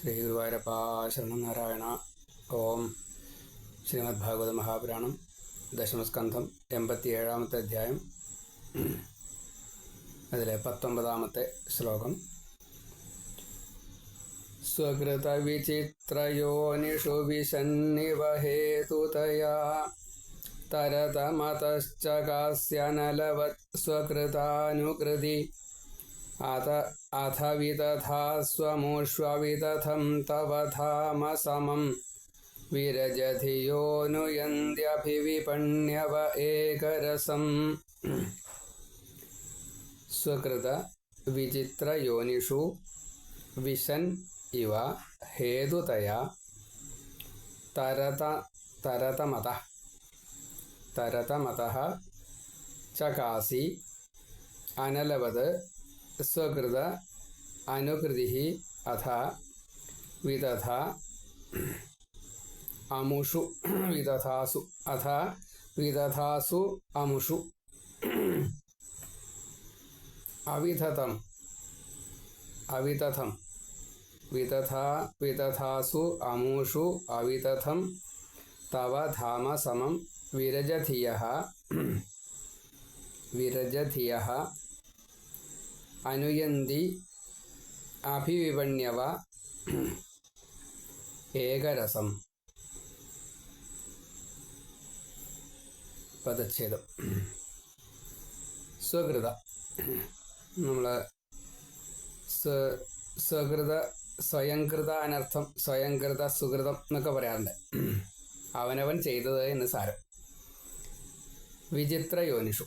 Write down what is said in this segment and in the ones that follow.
ശ്രീ ഗുരുവായൂരപ്പ നാരായണ ഓം ശ്രീമദ് ഭാഗവത മഹാപുരാണം ദശമസ്കന്ധം എൺപത്തിയേഴാമത്തെ അധ്യായം. അതിലെ പത്തൊമ്പതാമത്തെ ശ്ലോകം. സ്വകൃതവിചിത്രയോനിഷു വിശന്നിവഹേതുതയാ തരതമതശ്ചകാസ്യനലവത് സ്വകൃതാനുകൃതി. स्वकृतानुकृति अथ अथ विदधास्वमुष्वविदधं तव धाम समं विरजधियोऽनुयन्त्यभिविपण्यव एकरसम् स्वकृतविचित्रयोनिषु विशन् इव हेतुतया तरत तरतमतः तरतमतः चकासि अनलवत् സ്വകൃത അനുകൃതി അഥ വിദധ അമുഷു വിദധാസു അഥ വിദധാസു അമുഷു അവിധതം അവിദധം വിദധാ വിദധാസു അമുഷു അവിദധം തവ ധാമ സമം വിരജധിയ വിരജധിയ അനുയന്തി അഭിവിപണ്യവ ഏകരസം. പദച്ഛേദം. സ്വകൃത. നമ്മൾ സ്വകൃത സ്വയംകൃത അനർത്ഥം സ്വയംകൃത സുകൃതം എന്നൊക്കെ പറയാറുണ്ട്. അവനവൻ ചെയ്തത് എന്ന് സാരം. വിചിത്ര യോനിഷു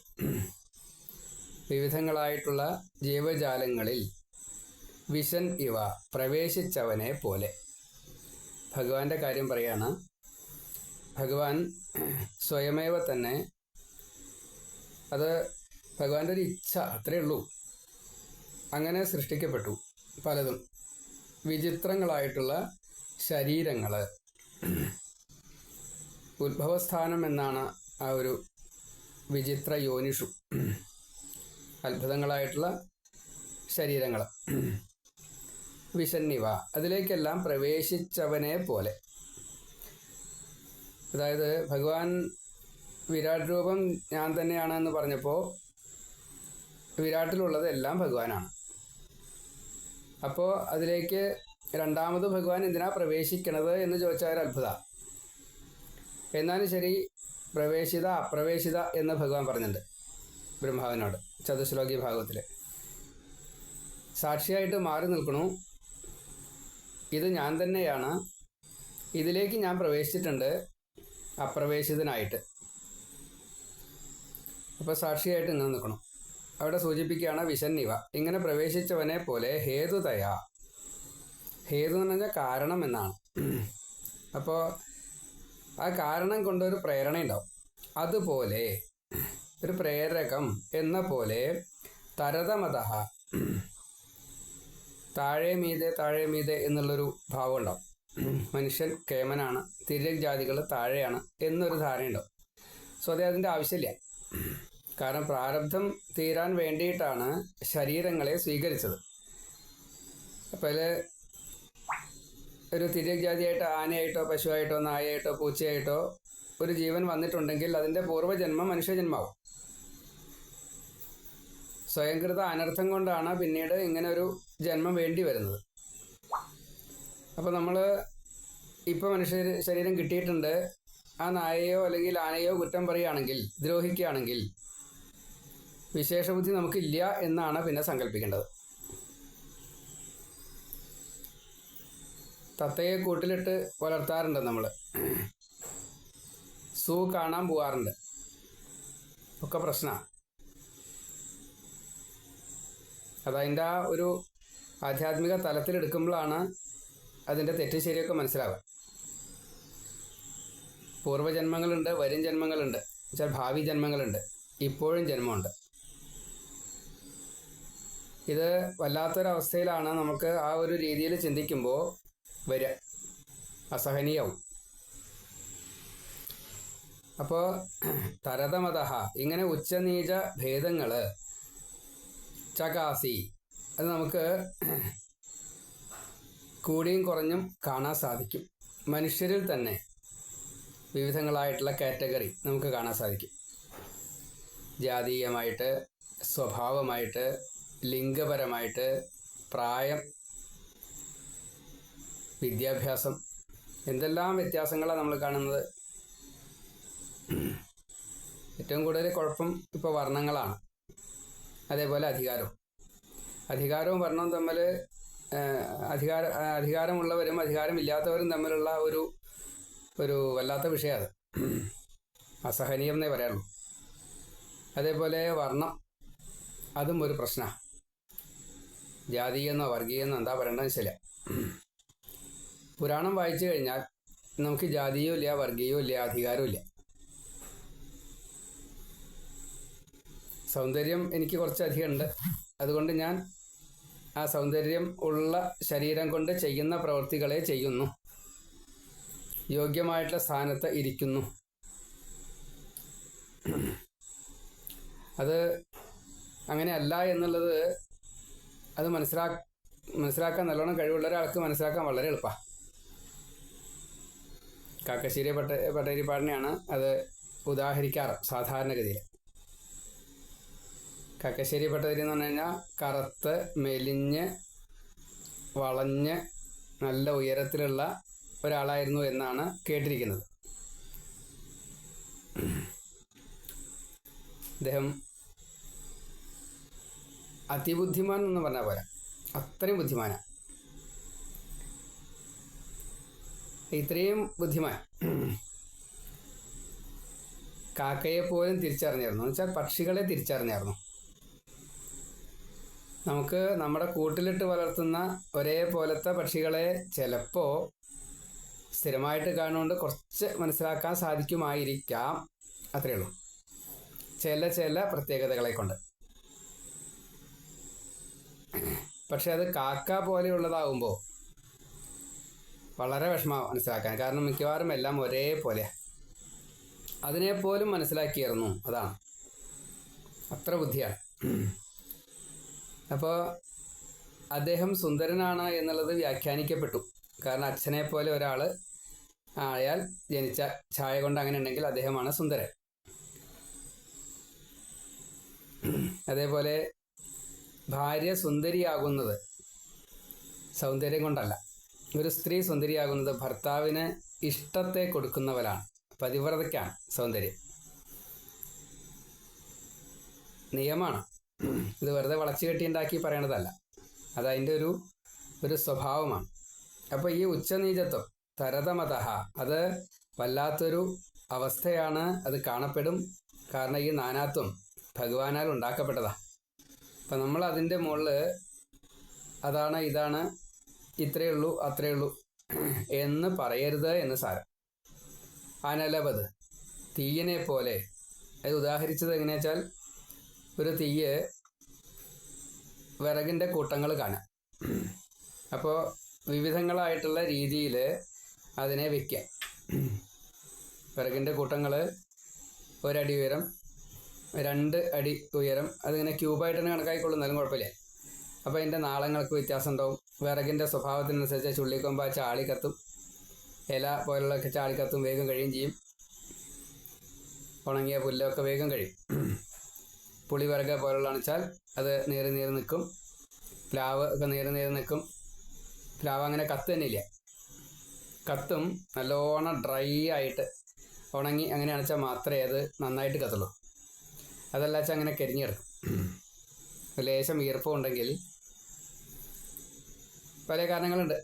വിവിധങ്ങളായിട്ടുള്ള ജീവജാലങ്ങളിൽ വിഷൻ ഇവ പ്രവേശിച്ചവനെ പോലെ. ഭഗവാന്റെ കാര്യം പറയാണ്. ഭഗവാൻ സ്വയമേവ തന്നെ അത് ഭഗവാന്റെ ഒരു ഇച്ഛ അത്രയേ ഉള്ളൂ. അങ്ങനെ സൃഷ്ടിക്കപ്പെട്ടു പലതും. വിചിത്രങ്ങളായിട്ടുള്ള ശരീരങ്ങൾ ഉത്ഭവസ്ഥാനം എന്നാണ് ആ ഒരു വിചിത്ര യോനിഷു. അത്ഭുതങ്ങളായിട്ടുള്ള ശരീരങ്ങൾ വിഷന്നിവ. അതിലേക്കെല്ലാം പ്രവേശിച്ചവനെ പോലെ. അതായത് ഭഗവാൻ വിരാട് രൂപം ഞാൻ തന്നെയാണ് എന്ന് പറഞ്ഞപ്പോൾ വിരാട്ടിലുള്ളത് എല്ലാം ഭഗവാനാണ്. അപ്പോൾ അതിലേക്ക് രണ്ടാമത് ഭഗവാൻ എന്തിനാ പ്രവേശിക്കണത് എന്ന് ചോദിച്ചാൽ ഒരു അത്ഭുത. എന്നാലും ശരി പ്രവേശിത അപ്രവേശിത എന്ന് ഭഗവാൻ പറഞ്ഞിട്ടുണ്ട്. ബ്രഹ്മാവിനോട് ചതുശ്ലോകി ഭാഗത്തിൽ സാക്ഷിയായിട്ട് മാറി നിൽക്കണു. ഇത് ഞാൻ തന്നെയാണ്. ഇതിലേക്ക് ഞാൻ പ്രവേശിച്ചിട്ടുണ്ട് അപ്രവേശിതനായിട്ട്. അപ്പോൾ സാക്ഷിയായിട്ട് ഇങ്ങനെ നിൽക്കണം. അവിടെ സൂചിപ്പിക്കുകയാണ് വിശന്നിവ ഇങ്ങനെ പ്രവേശിച്ചവനെ പോലെ ഹേതുതയാ ഹേതു എന്ന് പറഞ്ഞാൽ കാരണം എന്നാണ്. അപ്പോൾ ആ കാരണം കൊണ്ടൊരു പ്രേരണ ഉണ്ടാവും അതുപോലെ ഒരു പ്രേരകം എന്ന പോലെ തരതമത താഴെ മീതെ താഴെ മീതെ എന്നുള്ളൊരു ഭാവം ഉണ്ടാവും മനുഷ്യൻ കേമനാണ് തിരക് ജാതികൾ താഴെയാണ് എന്നൊരു ധാരണയുണ്ടാവും. സോ അത് അതിന്റെ ആവശ്യമില്ല. കാരണം പ്രാരബ്ധം തീരാൻ വേണ്ടിയിട്ടാണ് ശരീരങ്ങളെ സ്വീകരിച്ചത്. അപ്പോൾ ഒരു തിരക് ജാതിയായിട്ട് ആനയായിട്ടോ പശുവായിട്ടോ നായയായിട്ടോ പൂച്ചയായിട്ടോ ഒരു ജീവൻ വന്നിട്ടുണ്ടെങ്കിൽ അതിന്റെ പൂർവജന്മം മനുഷ്യജന്മാവും സ്വയംകൃത അനർത്ഥം കൊണ്ടാണ് പിന്നീട് ഇങ്ങനെ ഒരു ജന്മം വേണ്ടി വരുന്നത്. അപ്പോൾ നമ്മൾ ഇപ്പോൾ മനുഷ്യ ശരീരം കിട്ടിയിട്ടുണ്ട്. ആ നായയോ അല്ലെങ്കിൽ ആനയോ കുറ്റം പറയുകയാണെങ്കിൽ ദ്രോഹിക്കുകയാണെങ്കിൽ വിശേഷബുദ്ധി നമുക്കില്ല എന്നാണ് പിന്നെ സങ്കല്പിക്കേണ്ടത് തത്തയെ കൂട്ടിലിട്ട് വളർത്താറുണ്ട് നമ്മൾ സൂ കാണാൻ പോവാറുണ്ട്. ഒക്കെ പ്രശ്നമാണ് അതതിന്റെ ആ ഒരു ആധ്യാത്മിക തലത്തിലെടുക്കുമ്പോഴാണ് അതിന്റെ തെറ്റ് ശരിയൊക്കെ മനസ്സിലാവുക. പൂർവജന്മങ്ങളുണ്ട് വരും ജന്മങ്ങളുണ്ട് വെച്ചാൽ ഭാവി ജന്മങ്ങളുണ്ട് ഇപ്പോഴും ജന്മമുണ്ട്. ഇത് വല്ലാത്തൊരവസ്ഥയിലാണ് നമുക്ക് ആ ഒരു രീതിയിൽ ചിന്തിക്കുമ്പോൾ വരിക. അസഹനീയവും. അപ്പോൾ തരതമത ഇങ്ങനെ ഉച്ചനീച ഭേദങ്ങൾ ചകാസി. അത് നമുക്ക് കൂടിയും കുറഞ്ഞും കാണാൻ സാധിക്കും. മനുഷ്യരിൽ തന്നെ വിവിധങ്ങളായിട്ടുള്ള കാറ്റഗറി നമുക്ക് കാണാൻ സാധിക്കും. ജാതീയമായിട്ട് സ്വഭാവമായിട്ട് ലിംഗപരമായിട്ട് പ്രായം വിദ്യാഭ്യാസം എന്തെല്ലാം വ്യത്യാസങ്ങളാണ് നമ്മൾ കാണുന്നത്? ഏറ്റവും കൂടുതൽ കുഴപ്പം ഇപ്പോൾ വർണങ്ങളാണ്. അതേപോലെ അധികാരവും. അധികാരവും വർണവും തമ്മിൽ അധികാര അധികാരമുള്ളവരും അധികാരമില്ലാത്തവരും തമ്മിലുള്ള ഒരു ഒരു വല്ലാത്ത വിഷയമാണ്. അസഹനീയം എന്നേ പറയാനുള്ളൂ. അതേപോലെ വർണം അതും ഒരു പ്രശ്നമാണ്. ജാതീയെന്നോ വർഗീയെന്നോ എന്താ പറയേണ്ടത് വെച്ചാൽ പുരാണം വായിച്ചു കഴിഞ്ഞാൽ നമുക്ക് ജാതിയും ഇല്ല വർഗീയവും ഇല്ല അധികാരവും ഇല്ല. സൗന്ദര്യം എനിക്ക് കുറച്ചധികം ഉണ്ട് അതുകൊണ്ട് ഞാൻ ആ സൗന്ദര്യം ഉള്ള ശരീരം കൊണ്ട് ചെയ്യുന്ന പ്രവൃത്തികളെ ചെയ്യുന്നു. യോഗ്യമായിട്ടുള്ള സ്ഥാനത്ത് ഇരിക്കുന്നു. അത് അങ്ങനെയല്ല എന്നുള്ളത് അത് മനസ്സിലാ മനസ്സിലാക്കാൻ നല്ലോണം കഴിവുള്ള ഒരാൾക്ക് മനസ്സിലാക്കാൻ വളരെ എളുപ്പമാണ് കാക്കശ്ശേരി പട്ട പട്ടേരിപ്പാടിനെയാണ് അത് ഉദാഹരിക്കാറ് സാധാരണഗതിയിൽ. കാക്കശ്ശേരി പട്ടതിരി എന്ന് പറഞ്ഞു കഴിഞ്ഞാൽ കറുത്ത് മെലിഞ്ഞ് വളഞ്ഞ് നല്ല ഉയരത്തിലുള്ള ഒരാളായിരുന്നു എന്നാണ് കേട്ടിരിക്കുന്നത്. അദ്ദേഹം അതിബുദ്ധിമാൻ എന്ന് പറഞ്ഞാൽ പോരാ. അത്രയും ബുദ്ധിമാനാണ് ഇത്രയും ബുദ്ധിമാൻ. കാക്കയെ പോലും തിരിച്ചറിഞ്ഞായിരുന്നു. എന്ന് വെച്ചാൽ പക്ഷികളെ തിരിച്ചറിഞ്ഞായിരുന്നു. നമുക്ക് നമ്മുടെ കൂട്ടിലിട്ട് വളർത്തുന്ന ഒരേപോലത്തെ പക്ഷികളെ ചിലപ്പോൾ സ്ഥിരമായിട്ട് കാണുകൊണ്ട് കുറച്ച് മനസ്സിലാക്കാൻ സാധിക്കുമായിരിക്കാം. അത്രയേ ഉള്ളൂ. ചില ചില പ്രത്യേകതകളെ കൊണ്ട്. പക്ഷെ അത് കാക്ക പോലെയുള്ളതാവുമ്പോൾ വളരെ വിഷമം മനസ്സിലാക്കാൻ. കാരണം മിക്കവാറും എല്ലാം ഒരേപോലെയാണ് അതിനെപ്പോലും മനസ്സിലാക്കിയിരുന്നു അതാണ്. അത്ര ബുദ്ധിയാണ്. അപ്പോൾ അദ്ദേഹം സുന്ദരനാണ് എന്നുള്ളത് വ്യാഖ്യാനിക്കപ്പെട്ടു. കാരണം അച്ഛനെ പോലെ ഒരാൾ ആയാൽ ജനിച്ച ഛായ കൊണ്ട് അങ്ങനെ ഉണ്ടെങ്കിൽ അദ്ദേഹമാണ് സുന്ദരൻ. അതേപോലെ ഭാര്യ സുന്ദരിയാകുന്നത് സൗന്ദര്യം കൊണ്ടല്ല. ഒരു സ്ത്രീ സുന്ദരിയാകുന്നത് ഭർത്താവിന് ഇഷ്ടത്തെ കൊടുക്കുന്നവരാണ്. പതിവ്രതയ്ക്കാണ് സൗന്ദര്യം. നിയമമാണ്. ഇത് വെറുതെ വളച്ചു കെട്ടിയുണ്ടാക്കി പറയണതല്ല. അത് അതിന്റെ ഒരു ഒരു സ്വഭാവമാണ്. അപ്പോൾ ഈ ഉച്ചനീചത്വം തരതമത അത് വല്ലാത്തൊരു അവസ്ഥയാണ് അത് കാണപ്പെടും. കാരണം ഈ നാനാത്വം ഭഗവാനാൽ ഉണ്ടാക്കപ്പെട്ടതാ. അപ്പം നമ്മൾ അതിന്റെ മുകളിൽ അതാണ് ഇതാണ് ഇത്രയേ ഉള്ളൂ അത്രയേ ഉള്ളൂ എന്ന് പറയരുത് എന്ന് സാരം. അനലപത് തീയനെ പോലെ. അത് ഉദാഹരിച്ചത് എങ്ങനെയാ വെച്ചാൽ ഒരു തീയെ വിറകിന്റെ കൂട്ടങ്ങൾ കാണാം. അപ്പോൾ വിവിധങ്ങളായിട്ടുള്ള രീതിയിൽ അതിനെ വയ്ക്കാം വിറകിന്റെ കൂട്ടങ്ങൾ ഒരടി ഉയരം രണ്ട് അടി ഉയരം അതിങ്ങനെ ക്യൂബായിട്ട് തന്നെ കണക്കായിക്കൊള്ളുന്നാലും കുഴപ്പമില്ല. അപ്പോൾ അതിന്റെ നാളങ്ങൾക്ക് വ്യത്യാസം ഉണ്ടാവും വിറകിന്റെ സ്വഭാവത്തിനനുസരിച്ച് ചുള്ളിക്കൊമ്പ ചാളി കത്തും. ഇല പോലുള്ളതൊക്കെ ചാളി കത്തും വേഗം കഴിയും ചെയ്യും. ഉണങ്ങിയ പുല്ലൊക്കെ വേഗം കഴിയും. പുളി വിറക് പോലുള്ള അണച്ചാൽ അത് നേരെ നേരെ നിൽക്കും. പ്ലാവ് ഒക്കെ നേരെ നേരെ നിൽക്കും. പ്ലാവ് അങ്ങനെ കത്ത് തന്നെ ഇല്ല കത്തും നല്ലോണം ഡ്രൈ ആയിട്ട് ഉണങ്ങി അങ്ങനെ അണച്ചാൽ മാത്രമേ അത് നന്നായിട്ട് കത്തുള്ളൂ. അതല്ല വെച്ചാൽ അങ്ങനെ കരിഞ്ഞെടുക്കും ലേശം ഈർപ്പം ഉണ്ടെങ്കിൽ പല കാരണങ്ങളുണ്ട്.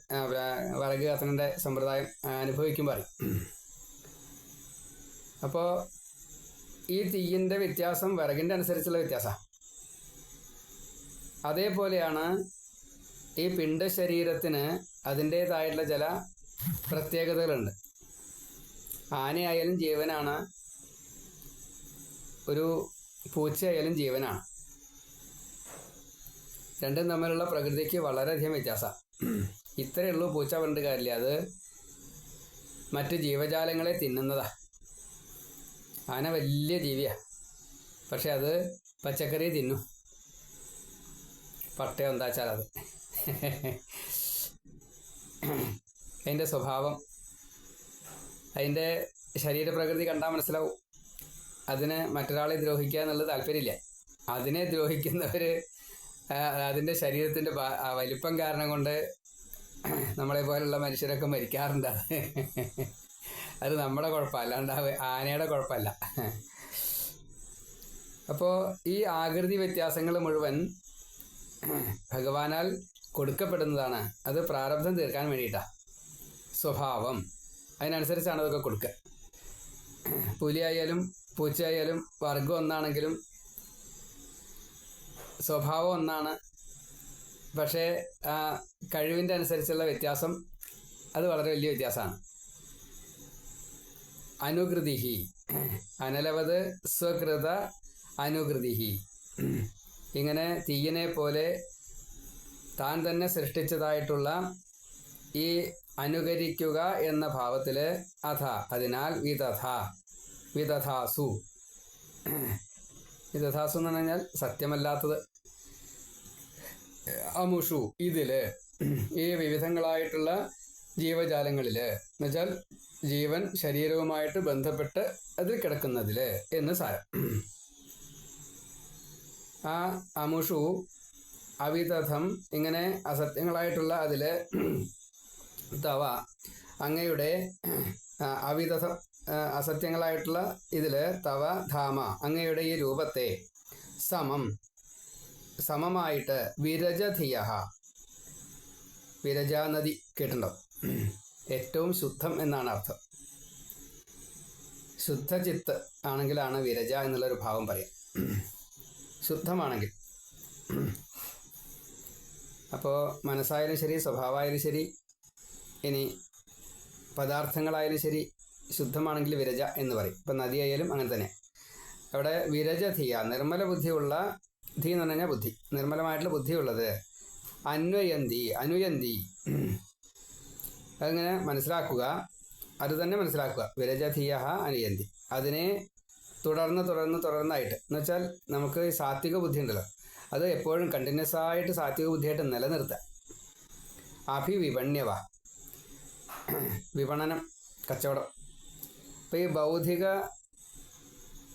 വിറക് കത്തനന്റെ സമ്പ്രദായം അനുഭവിക്കുമ്പോൾ അറിയും. അപ്പോൾ ഈ തീയിന്റെ വ്യത്യാസം വിറകിന്റെ അനുസരിച്ചുള്ള വ്യത്യാസമാണ് അതേപോലെയാണ് ഈ പിണ്ട ശരീരത്തിന് അതിന്റേതായിട്ടുള്ള ചില പ്രത്യേകതകളുണ്ട്. ആനയായാലും ജീവനാണ് ഒരു പൂച്ചയായാലും ജീവനാണ്. രണ്ടും തമ്മിലുള്ള പ്രകൃതിക്ക് വളരെയധികം വ്യത്യാസമാണ് ഇത്രയേ ഉള്ളൂ പൂച്ച പണ്ട് കാര്യമില്ല. അത് മറ്റ് ജീവജാലങ്ങളെ തിന്നുന്നതാ. ആന വലിയ ജീവിയാ. പക്ഷെ അത് പച്ചക്കറി തിന്നും. പട്ടയം എന്താ വെച്ചാൽ അത്. അതിന്റെ സ്വഭാവം അതിന്റെ ശരീരപ്രകൃതി കണ്ടാൽ മനസ്സിലാവും. അതിന് മറ്റൊരാളെ ദ്രോഹിക്കുക എന്നുള്ളത് താല്പര്യമില്ല. അതിനെ ദ്രോഹിക്കുന്നവർ അതിന്റെ ശരീരത്തിന്റെ വലിപ്പം കാരണം കൊണ്ട് നമ്മളെ പോലുള്ള മനുഷ്യരൊക്കെ മരിക്കാറുണ്ട് അത് നമ്മുടെ കുഴപ്പമല്ല. അല്ലാണ്ട് ആനയുടെ കുഴപ്പമല്ല. അപ്പോൾ ഈ ആകൃതി വ്യത്യാസങ്ങൾ മുഴുവൻ ഭഗവാനാൽ കൊടുക്കപ്പെടുന്നതാണ്. അത് പ്രാരബ്ധം തീർക്കാൻ വേണ്ടിയിട്ടാണ് സ്വഭാവം. അതിനനുസരിച്ചാണ് അതൊക്കെ കൊടുക്കുക. പുലിയായാലും പൂച്ചയായാലും വർഗം ഒന്നാണെങ്കിലും സ്വഭാവം ഒന്നാണ്. പക്ഷേ കഴിവിന്റെ അനുസരിച്ചുള്ള വ്യത്യാസം അത് വളരെ വലിയ വ്യത്യാസമാണ്. അനുകൃതിഹി. അനലവത് സ്വകൃത അനുകൃതിഹി. ഇങ്ങനെ തീയനെ പോലെ താൻ തന്നെ സൃഷ്ടിച്ചതായിട്ടുള്ള ഈ അനുകരിക്കുക എന്ന ഭാവത്തിൽ അഥ. അതിനാൽ വിതഥ വിതഥാസു വിതഥാസു എന്ന് പറഞ്ഞാൽ സത്യമല്ലാത്തത്. അമുഷു. ഇതിൽ ഈ വിവിധങ്ങളായിട്ടുള്ള ജീവജാലങ്ങളിൽ എന്നുവെച്ചാൽ ജീവൻ ശരീരവുമായിട്ട് ബന്ധപ്പെട്ട് അതിൽ കിടക്കുന്നതിൽ എന്ന് സാരം. ആ അമുഷു അവിതഥം ഇങ്ങനെ അസത്യങ്ങളായിട്ടുള്ള അതിൽ തവ അങ്ങയുടെ അവിതഥം അസത്യങ്ങളായിട്ടുള്ള ഇതിൽ തവ ധാമ അങ്ങയുടെ ഈ രൂപത്തെ സമം സമമായിട്ട് വിരജധിയ വിരജാനദി നദി കേട്ടിട്ടുണ്ടോ? ഏറ്റവും ശുദ്ധം എന്നാണ് അർത്ഥം. ശുദ്ധചിത്ത് ആണെങ്കിലാണ് വിരജ എന്നുള്ളൊരു ഭാവം പറയാം. ശുദ്ധമാണെങ്കിൽ. അപ്പോൾ മനസ്സായാലും ശരി സ്വഭാവമായാലും ശരി ഇനി പദാർത്ഥങ്ങളായാലും ശരി ശുദ്ധമാണെങ്കിൽ വിരജ എന്ന് പറയും. ഇപ്പം നദിയായാലും അങ്ങനെ തന്നെ. അവിടെ വിരജധിയ നിർമ്മല ബുദ്ധിയുള്ള ധീ എന്ന് പറഞ്ഞാൽ ബുദ്ധി. നിർമ്മലമായിട്ടുള്ള ബുദ്ധിയുള്ളത് അന്വയന്തി അനുയന്തി അതിങ്ങനെ മനസ്സിലാക്കുക. അത് തന്നെ മനസ്സിലാക്കുക. വിരജധീയ അനുയന്തി. അതിനെ തുടർന്ന് തുടർന്ന് തുടർന്നായിട്ട്. എന്ന് വെച്ചാൽ നമുക്ക് സാത്വിക ബുദ്ധി ഉണ്ടല്ലോ. അത് എപ്പോഴും കണ്ടിന്യൂസ് ആയിട്ട് സാത്വിക ബുദ്ധിയായിട്ട് നിലനിർത്തുക അഭിവിപണ്യവ. വിപണനം കച്ചവടം. അപ്പോൾ ഈ ബൗദ്ധിക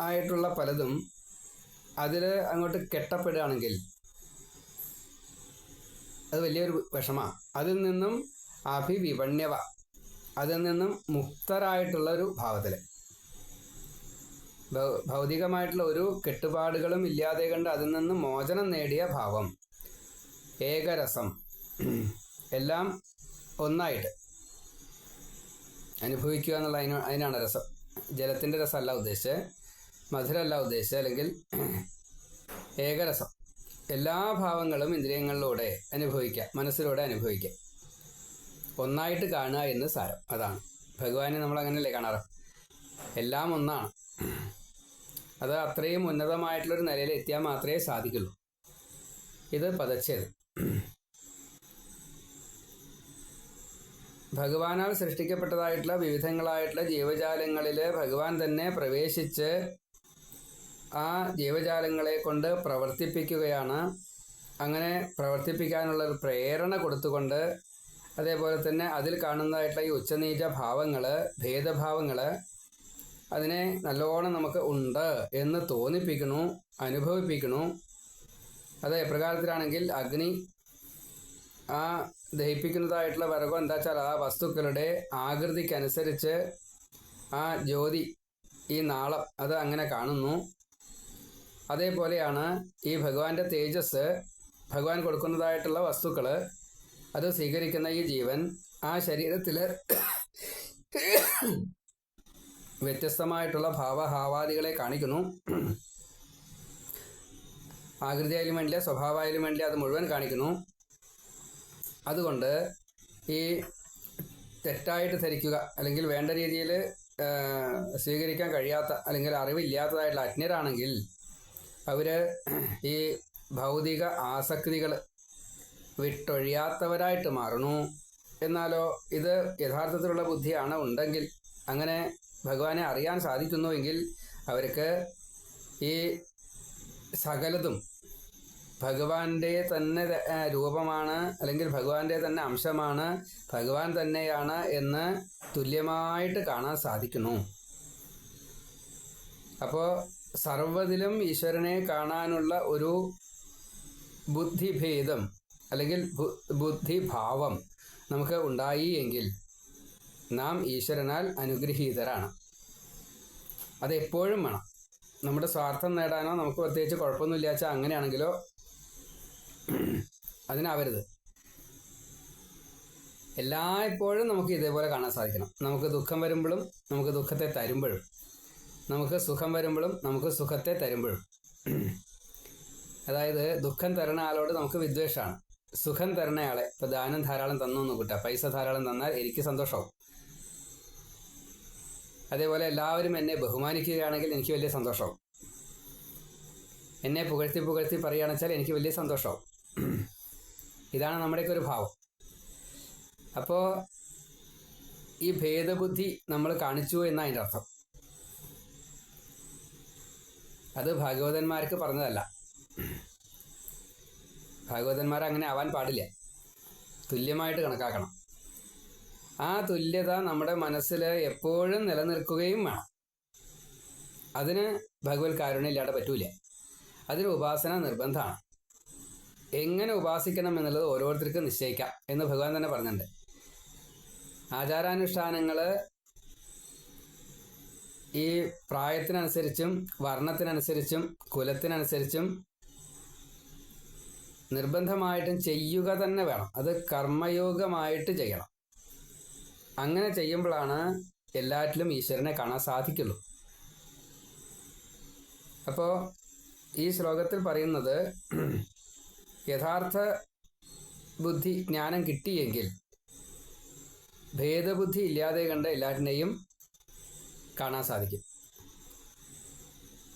ആയിട്ടുള്ള പലതും അതിൽ അങ്ങോട്ട് കെട്ടപ്പെടുകയാണെങ്കിൽ അത് വലിയൊരു വിഷമമാണ്. അതിൽ നിന്നും അഭിവിപണ്യവ അതിൽ നിന്നും മുക്തരായിട്ടുള്ള ഒരു ഭാവത്തിൽ ഭൗതികമായിട്ടുള്ള ഒരു കെട്ടുപാടുകളും ഇല്ലാതെ കണ്ട് അതിൽ നിന്ന് മോചനം നേടിയ ഭാവം. ഏകരസം. എല്ലാം ഒന്നായിട്ട് അനുഭവിക്കുക എന്നുള്ള അതിന് അതിനാണ് രസം. ജലത്തിന്റെ രസമല്ല ഉദ്ദേശിച്ചത്. മധുരമല്ല ഉദ്ദേശിച്ചത് അല്ലെങ്കിൽ ഏകരസം. എല്ലാ ഭാവങ്ങളും ഇന്ദ്രിയങ്ങളിലൂടെ അനുഭവിക്കുക മനസ്സിലൂടെ അനുഭവിക്കുക. ഒന്നായിട്ട് കാണുക എന്ന് സാരം. അതാണ്. ഭഗവാനെ നമ്മൾ അങ്ങനെയല്ലേ കാണാറ്? എല്ലാം ഒന്നാണ്. അത് അത്രയും ഉന്നതമായിട്ടുള്ളൊരു നിലയിൽ എത്തിയാൽ മാത്രമേ സാധിക്കുള്ളൂ. ഇത് പതച്ചത് ഭഗവാനാൽ സൃഷ്ടിക്കപ്പെട്ടതായിട്ടുള്ള വിവിധങ്ങളായിട്ടുള്ള ജീവജാലങ്ങളിൽ ഭഗവാൻ തന്നെ പ്രവേശിച്ച് ആ ജീവജാലങ്ങളെ കൊണ്ട് പ്രവർത്തിപ്പിക്കുകയാണ്. അങ്ങനെ പ്രവർത്തിപ്പിക്കാനുള്ള ഒരു പ്രേരണ കൊടുത്തുകൊണ്ട് അതേപോലെ തന്നെ അതിൽ കാണുന്നതായിട്ടുള്ള ഈ ഉച്ചനീച ഭാവങ്ങൾ ഭേദഭാവങ്ങൾ അതിനെ നല്ലോണം നമുക്ക് ഉണ്ട് എന്ന് തോന്നിപ്പിക്കണു അനുഭവിപ്പിക്കണു അത് എപ്രകാരത്തിലാണെങ്കിൽ അഗ്നി ആ ദഹിപ്പിക്കുന്നതായിട്ടുള്ള വിറകം എന്താ വെച്ചാൽ ആ വസ്തുക്കളുടെ ആകൃതിക്കനുസരിച്ച് ആ ജ്യോതി ഈ നാളം അത് അങ്ങനെ കാണുന്നു. അതേപോലെയാണ് ഈ ഭഗവാന്റെ തേജസ് ഭഗവാൻ കൊടുക്കുന്നതായിട്ടുള്ള വസ്തുക്കൾ അത് സ്വീകരിക്കുന്ന ഈ ജീവൻ ആ ശരീരത്തിൽ വ്യത്യസ്തമായിട്ടുള്ള ഭാവഹാവാദികളെ കാണിക്കുന്നു. ആകൃതിയായാലും വേണ്ടില്ല സ്വഭാവമായാലും വേണ്ടില്ല അത് മുഴുവൻ കാണിക്കുന്നു. അതുകൊണ്ട് ഈ തെറ്റായിട്ട് ധരിക്കുക അല്ലെങ്കിൽ വേണ്ട രീതിയിൽ സ്വീകരിക്കാൻ കഴിയാത്ത അല്ലെങ്കിൽ അറിവില്ലാത്തതായിട്ടുള്ള അജ്ഞരാണെങ്കിൽ അവർ ഈ ഭൗതിക ആസക്തികൾ വിട്ടൊഴിയാത്തവരായിട്ട് മാറുന്നു. എന്നാലോ ഇത് യഥാർത്ഥത്തിലുള്ള ബുദ്ധിയാണ്. ഉണ്ടെങ്കിൽ അങ്ങനെ ഭഗവാനെ അറിയാൻ സാധിക്കുന്നുവെങ്കിൽ അവർക്ക് ഈ സകലതും ഭഗവാന്റെ തന്നെ രൂപമാണ് അല്ലെങ്കിൽ ഭഗവാന്റെ തന്നെ അംശമാണ് ഭഗവാൻ തന്നെയാണ് എന്ന് തുല്യമായിട്ട് കാണാൻ സാധിക്കുന്നു. അപ്പോൾ സർവതിലും ഈശ്വരനെ കാണാനുള്ള ഒരു ബുദ്ധിഭേദം അല്ലെങ്കിൽ ബുദ്ധിഭാവം നമുക്ക് ഉണ്ടായി എങ്കിൽ നാം ഈശ്വരനാൽ അനുഗ്രഹീതരാണ്. അതെപ്പോഴും വേണം. നമ്മുടെ സ്വാർത്ഥം നേടാനോ നമുക്ക് പ്രത്യേകിച്ച് കുഴപ്പമൊന്നുമില്ല വെച്ചാൽ അങ്ങനെയാണെങ്കിലോ അതിനാവരുത്. എല്ലായ്പ്പോഴും നമുക്ക് ഇതേപോലെ കാണാൻ സാധിക്കണം. നമുക്ക് ദുഃഖം വരുമ്പോഴും നമുക്ക് ദുഃഖത്തെ തരുമ്പോഴും നമുക്ക് സുഖം വരുമ്പോഴും നമുക്ക് സുഖത്തെ തരുമ്പോഴും. അതായത് ദുഃഖം തരണ ആളോട് നമുക്ക് വിദ്വേഷമാണ് സുഖം തരണയാളെ. ഇപ്പൊ ദാനം ധാരാളം തന്നു എന്ന് കൂട്ടാ. പൈസ ധാരാളം തന്നാൽ എനിക്ക് സന്തോഷമാവും അതേപോലെ എല്ലാവരും എന്നെ ബഹുമാനിക്കുകയാണെങ്കിൽ എനിക്ക് വലിയ സന്തോഷമാവും എന്നെ പുകഴ്ത്തി പുകഴ്ത്തി പറയുകയാണെന്ന് വെച്ചാൽ എനിക്ക് വലിയ സന്തോഷമാവും ഇതാണ് നമ്മുടെയൊക്കെ ഒരു ഭാവം. അപ്പോൾ ഈ ഭേദബുദ്ധി നമ്മൾ കാണിച്ചു എന്നാണ് അതിന്റെ അർത്ഥം. അത് ഭാഗവതന്മാർക്ക് പറഞ്ഞതല്ല. ഭാഗവതന്മാർ അങ്ങനെ ആവാൻ പാടില്ല. തുല്യമായിട്ട് കണക്കാക്കണം. ആ തുല്യത നമ്മുടെ മനസ്സിൽ എപ്പോഴും നിലനിൽക്കുകയും വേണം. അതിന് ഭഗവത് കാരുണ്യമില്ലാതെ പറ്റൂല. അതിന് ഉപാസന നിർബന്ധമാണ്. എങ്ങനെ ഉപാസിക്കണം എന്നുള്ളത് ഓരോരുത്തർക്കും നിശ്ചയിക്കാം എന്ന് ഭഗവാൻ തന്നെ പറഞ്ഞിട്ടുണ്ട്. ആചാരാനുഷ്ഠാനങ്ങൾ ഈ പ്രായത്തിനനുസരിച്ചും വർണത്തിനനുസരിച്ചും കുലത്തിനനുസരിച്ചും നിർബന്ധമായിട്ടും ചെയ്യുക തന്നെ വേണം. അത് കർമ്മയോഗമായിട്ട് ചെയ്യണം. അങ്ങനെ ചെയ്യുമ്പോഴാണ് എല്ലാറ്റിലും ഈശ്വരനെ കാണാൻ സാധിക്കുള്ളൂ. അപ്പോൾ ഈ ശ്ലോകത്തിൽ പറയുന്നത് യഥാർത്ഥ ബുദ്ധി ജ്ഞാനം കിട്ടിയെങ്കിൽ ഭേദബുദ്ധി ഇല്ലാതെ കണ്ട എല്ലാറ്റിനെയും കാണാൻ സാധിക്കും.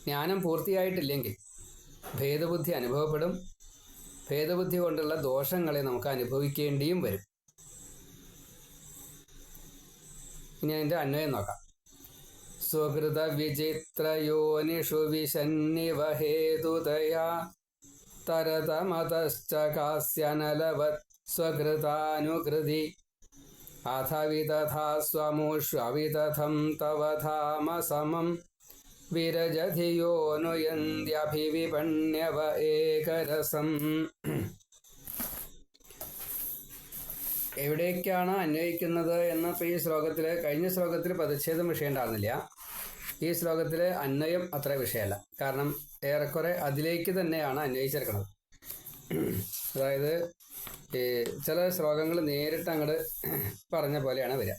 ജ്ഞാനം പൂർത്തിയായിട്ടില്ലെങ്കിൽ ഭേദബുദ്ധി അനുഭവപ്പെടും. ഭേദബുദ്ധി കൊണ്ടുള്ള ദോഷങ്ങളെ നമുക്ക് അനുഭവിക്കേണ്ടിയും വരും. ഇനി അതിന്റെ അന്വയം നോക്കാം. സ്വകൃത വിചിത്രയോനിഷു വിശന്നിവഹേതുതയാ തരതമതശ്ച കാസ്യനലവത് സ്വകൃതാനുകൃതി. അഥവിതഥാ സ്വമുഷ്വവിതഥം തവ ധാമ സമം വിരജധിയോനുയന്ത്യഭിവിപണ്യവ ഏകരസം എവിടേക്കാണ് അന്വയിക്കുന്നത് എന്ന് ഇപ്പോൾ ഈ ശ്ലോകത്തിൽ കഴിഞ്ഞ ശ്ലോകത്തിൽ പ്രതിഷേധം വിഷയം ഉണ്ടാകുന്നില്ല ഈ ശ്ലോകത്തിൽ അന്വയം അത്ര വിഷയമല്ല. കാരണം ഏറെക്കുറെ അതിലേക്ക് തന്നെയാണ് അന്വയിച്ചെടുക്കുന്നത്. അതായത് ഈ ചില ശ്ലോകങ്ങൾ നേരിട്ട് അങ്ങോട്ട് പറഞ്ഞ പോലെയാണ് വരിക.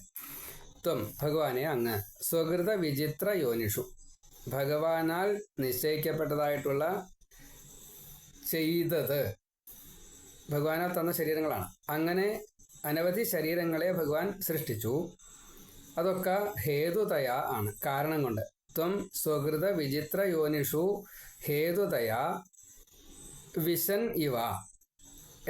ത്വം ഭഗവാനെ അങ്ങ് സ്വകൃത വിചിത്ര യോനിഷു ഭഗവാനാൽ നിശ്ചയിക്കപ്പെട്ടതായിട്ടുള്ള ചെയ്തത്. ഭഗവാനാൽ തന്ന ശരീരങ്ങളാണ്. അങ്ങനെ അനവധി ശരീരങ്ങളെ ഭഗവാൻ സൃഷ്ടിച്ചു. അതൊക്കെ ഹേതുതയ ആണ്. കാരണം കൊണ്ട് ത്വം സ്വകൃത വിചിത്ര യോനിഷു ഹേതുതയ വിശൻ ഇവ.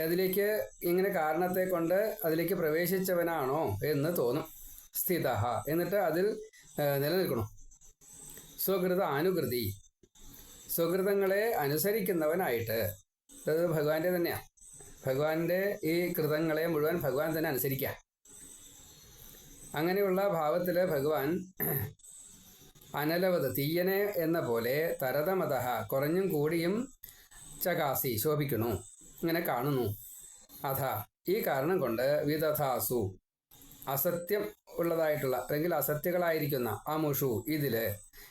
അതിലേക്ക് ഇങ്ങനെ കാരണത്തെ കൊണ്ട് അതിലേക്ക് പ്രവേശിച്ചവനാണോ എന്ന് തോന്നും. സ്ഥിത എന്നിട്ട് അതിൽ നിലനിൽക്കണം സ്വകൃത അനുകൃതി. സ്വകൃതങ്ങളെ അനുസരിക്കുന്നവനായിട്ട്. അത് ഭഗവാന്റെ തന്നെയാണ് ഭഗവാന്റെ ഈ കൃതങ്ങളെ മുഴുവൻ ഭഗവാൻ തന്നെ അനുസരിക്കുക അങ്ങനെയുള്ള ഭാവത്തിൽ ഭഗവാൻ അനലവത് തീയനെ എന്ന പോലെ തരതമത കുറഞ്ഞും കൂടിയും ചകാസി ശോഭിക്കുന്നു. ഇങ്ങനെ കാണുന്നു. അഥ ഈ കാരണം കൊണ്ട് വിദഥാസു അസത്യം ഉള്ളതായിട്ടുള്ള അല്ലെങ്കിൽ അസത്യകളായിരിക്കുന്ന അമുഷു ഇതിൽ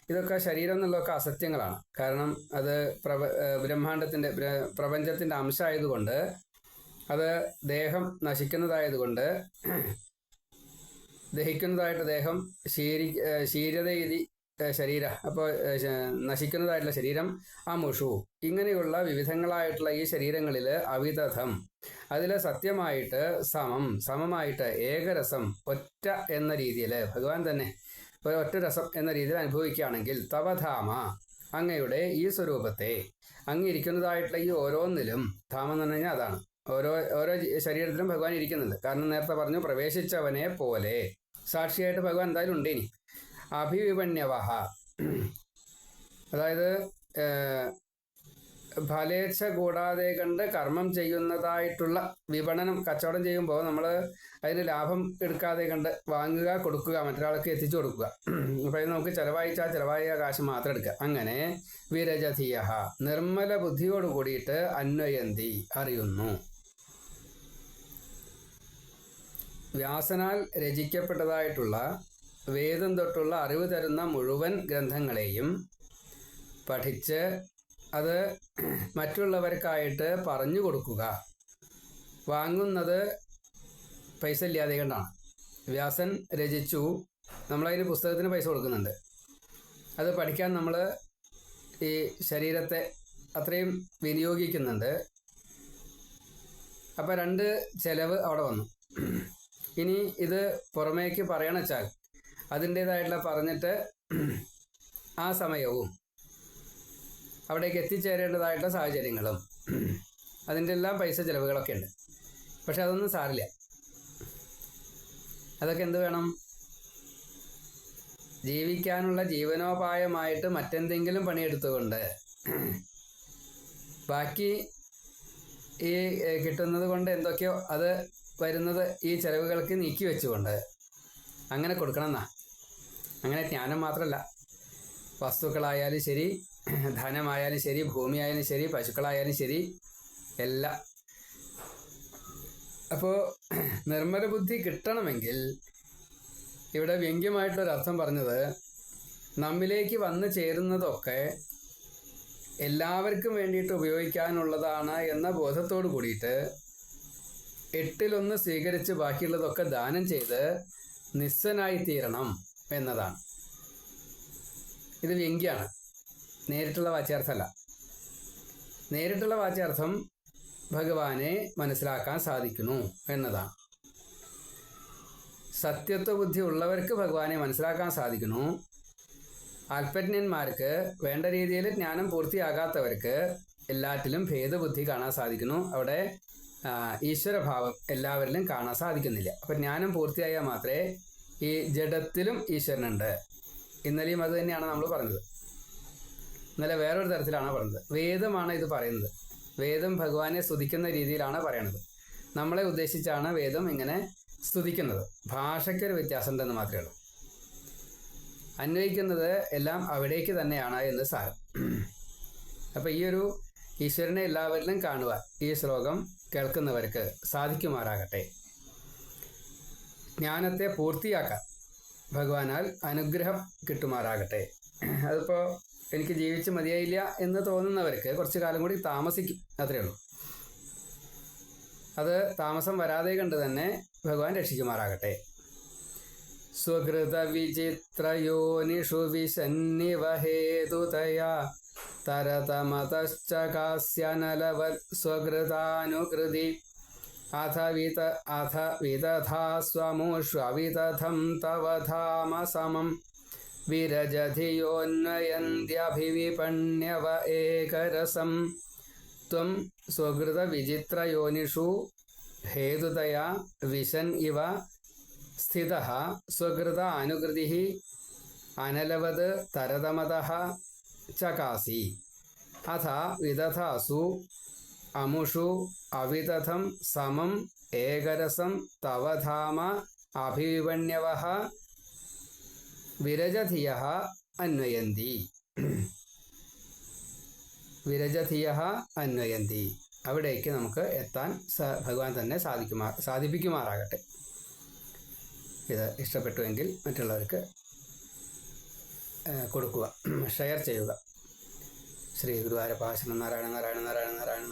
ഇതൊക്കെ ശരീരം എന്നുള്ളതൊക്കെ അസത്യങ്ങളാണ്. കാരണം അത് പ്രപ ബ്രഹ്മാണ്ടത്തിന്റെ പ്രപഞ്ചത്തിന്റെ അംശമായതുകൊണ്ട് അത് ദേഹം നശിക്കുന്നതായതുകൊണ്ട് ദഹിക്കുന്നതായിട്ട് ദേഹം ശീരി ശീരതയിതി ശരീര അപ്പോൾ നശിക്കുന്നതായിട്ടുള്ള ശരീരം അമുഷു ഇങ്ങനെയുള്ള വിവിധങ്ങളായിട്ടുള്ള ഈ ശരീരങ്ങളിൽ അവിതഥം അതിൽ സത്യമായിട്ട് സമം സമമായിട്ട് ഏകരസം ഒറ്റ എന്ന രീതിയിൽ ഭഗവാൻ തന്നെ ഒരു ഒറ്റ രസം എന്ന രീതിയിൽ അനുഭവിക്കുകയാണെങ്കിൽ തവധാമ അങ്ങയുടെ ഈ സ്വരൂപത്തെ അങ്ങിരിക്കുന്നതായിട്ടുള്ള ഈ ഓരോന്നിലും ധാമം എന്ന് പറഞ്ഞു അതാണ്. ഓരോ ഓരോ ശരീരത്തിലും ഭഗവാൻ ഇരിക്കുന്നുണ്ട്. കാരണം നേരത്തെ പറഞ്ഞു പ്രവേശിച്ചവനെ പോലെ. സാക്ഷിയായിട്ട് ഭഗവാൻ എന്തായാലും ഉണ്ട് ഇനി അഭിവിപണ്യവഹ. അതായത് ഫലേച്ഛ കൂടാതെ കണ്ട് കർമ്മം ചെയ്യുന്നതായിട്ടുള്ള വിപണനം കച്ചവടം ചെയ്യുമ്പോൾ നമ്മൾ അതിന് ലാഭം എടുക്കാതെ കണ്ട് വാങ്ങുക കൊടുക്കുക മറ്റൊരാൾക്ക് എത്തിച്ചു കൊടുക്കുക. അപ്പോൾ ഇത് നമുക്ക് ചിലവായിച്ചാൽ ചിലവായ കാശ് മാത്രം എടുക്കുക. അങ്ങനെ വിരജധിയ നിർമ്മല ബുദ്ധിയോട് കൂടിയിട്ട് അന്വയന്തി അറിയുന്നു. വ്യാസനാൽ രചിക്കപ്പെട്ടതായിട്ടുള്ള വേദം തൊട്ടുള്ള അറിവ് തരുന്ന മുഴുവൻ ഗ്രന്ഥങ്ങളെയും പഠിച്ച് അത് മറ്റുള്ളവർക്കായിട്ട് പറഞ്ഞു കൊടുക്കുക. വാങ്ങുന്നത് പൈസ ഇല്ലാതെ കണ്ടാണ്. വ്യാസൻ രചിച്ചു. നമ്മളതിന് പുസ്തകത്തിന് പൈസ കൊടുക്കുന്നുണ്ട്. അത് പഠിക്കാൻ നമ്മൾ ഈ ശരീരത്തെ അത്രയും വിനിയോഗിക്കുന്നുണ്ട്. അപ്പോൾ രണ്ട് ചിലവ് അവിടെ വന്നു. ഇനി ഇത് പുറമേക്ക് പറയണച്ചാൽ അതിന്റേതായിട്ടുള്ള പറഞ്ഞിട്ട് ആ സമയവും അവിടേക്ക് എത്തിച്ചേരേണ്ടതായിട്ടുള്ള സാഹചര്യങ്ങളും അതിന്റെ എല്ലാം പൈസ ചിലവുകളൊക്കെ ഉണ്ട്. പക്ഷെ അതൊന്നും സാറില്ല. അതൊക്കെ എന്ത് വേണം? ജീവിക്കാനുള്ള ജീവനോപായമായിട്ട് മറ്റെന്തെങ്കിലും പണിയെടുത്തുകൊണ്ട് ബാക്കി ഈ കിട്ടുന്നത് കൊണ്ട് എന്തൊക്കെയോ അത് വരുന്നത് ഈ ചിലവുകൾക്ക് നീക്കി വെച്ചുകൊണ്ട് അങ്ങനെ കൊടുക്കണം എന്നാ അങ്ങനെ ജ്ഞാനം മാത്രമല്ല വസ്തുക്കളായാലും ശരി ധനമായാലും ശരി ഭൂമിയായാലും ശരി പശുക്കളായാലും ശരി എല്ലാം. അപ്പോൾ നിർമ്മല ബുദ്ധി കിട്ടണമെങ്കിൽ ഇവിടെ വ്യംഗ്യമായിട്ടൊരർത്ഥം പറഞ്ഞത് നമ്മിലേക്ക് വന്നു ചേരുന്നതൊക്കെ എല്ലാവർക്കും വേണ്ടിയിട്ട് ഉപയോഗിക്കാനുള്ളതാണ് എന്ന ബോധത്തോട് കൂടിയിട്ട് എട്ടിലൊന്ന് സ്വീകരിച്ച് ബാക്കിയുള്ളതൊക്കെ ദാനം ചെയ്ത് നിസ്സനായി തീരണം എന്നതാണ്. ഇത് വ്യംഗ്യാണ് നേരിട്ടുള്ള വാച്യാർത്ഥമല്ല നേരിട്ടുള്ള വാച്യാർത്ഥം ഭഗവാനെ മനസ്സിലാക്കാൻ സാധിക്കുന്നു എന്നതാണ് സത്യത്വ ബുദ്ധി ഉള്ളവർക്ക് ഭഗവാനെ മനസ്സിലാക്കാൻ സാധിക്കുന്നു. അല്പജ്ഞന്മാർക്ക് വേണ്ട രീതിയിൽ ജ്ഞാനം പൂർത്തിയാകാത്തവർക്ക് എല്ലാറ്റിലും ഭേദബുദ്ധി കാണാൻ സാധിക്കുന്നു. അവിടെ ഈശ്വരഭാവം എല്ലാവരിലും കാണാൻ സാധിക്കുന്നില്ല. അപ്പം ജ്ഞാനം പൂർത്തിയായാൽ മാത്രമേ ഈ ജഡത്തിലും ഈശ്വരനുണ്ട്. ഇന്നലെയും അത് തന്നെയാണ് നമ്മൾ പറഞ്ഞത്. ഇന്നലെ വേറൊരു തരത്തിലാണ് പറഞ്ഞത് വേദമാണ് ഇത് പറയുന്നത്. വേദം ഭഗവാനെ സ്തുതിക്കുന്ന രീതിയിലാണ് പറയണത്. നമ്മളെ ഉദ്ദേശിച്ചാണ് വേദം ഇങ്ങനെ സ്തുതിക്കുന്നത്. ഭാഷയ്ക്കൊരു വ്യത്യാസം ഉണ്ടെന്ന് മാത്രമേ ഉള്ളൂ. അന്വയിക്കുന്നത് എല്ലാം അവിടേക്ക് തന്നെയാണ് എന്ന് സാരം. അപ്പം ഈ ഒരു ഈശ്വരനെ എല്ലാവരിലും കാണുക ഈ ശ്ലോകം കേൾക്കുന്നവർക്ക് സാധിക്കുമാറാകട്ടെ. ജ്ഞാനത്തെ പൂർത്തിയാക്കാൻ ഭഗവാനാൽ അനുഗ്രഹം കിട്ടുമാറാകട്ടെ. അതിപ്പോൾ എനിക്ക് ജീവിച്ച് മതിയായില്ല എന്ന് തോന്നുന്നവർക്ക് കുറച്ച് കാലം കൂടി താമസിക്കും. അത്രയേ ഉള്ളൂ. അത് താമസം വരാതെ കണ്ട് തന്നെ ഭഗവാൻ രക്ഷിക്കുമാറാകട്ടെ. സ്വകൃത വിചിത്രയോനിഷു വിശന്നിവഹേതുതയാ തരതമതശ്ചകാസ്യനലവത് സ്വകൃതാനുകൃതി. അഥ വിത അഥ വിതഥാ സ്വമുഷ്വവിതഥം തവ ധാമ വിരജധിയോന്വയന്ത്യഭിവിപണ്യവ ഏകരസം. ത്വം സ്വകൃതവിചിത്രയോനിഷു ഹേതുതയാ വിശൻ ഇവ സ്ഥിത. സ്വകൃത അനുകൃതി അനലവത് തരതമത ചകാസി. അഥ വിദധാസു അമുഷു അവിദധം സമം ഏകരസം തവധാമ അഭിവിപണ്യവ വിരജധിയ അന്വയന്തി വിരജധിയ അന്വയന്തി അവിടേക്ക് നമുക്ക് എത്താൻ ഭഗവാൻ തന്നെ സാധിക്കുമാ സാധിപ്പിക്കുമാറാകട്ടെ। ഇത് ഇഷ്ടപ്പെട്ടുവെങ്കിൽ മറ്റുള്ളവർക്ക് കൊടുക്കുക ഷെയർ ചെയ്യുക. ശ്രീ ഗുരുവായൂരപ്പാശനം നാരായണ നാരായണ നാരായണ നാരായണ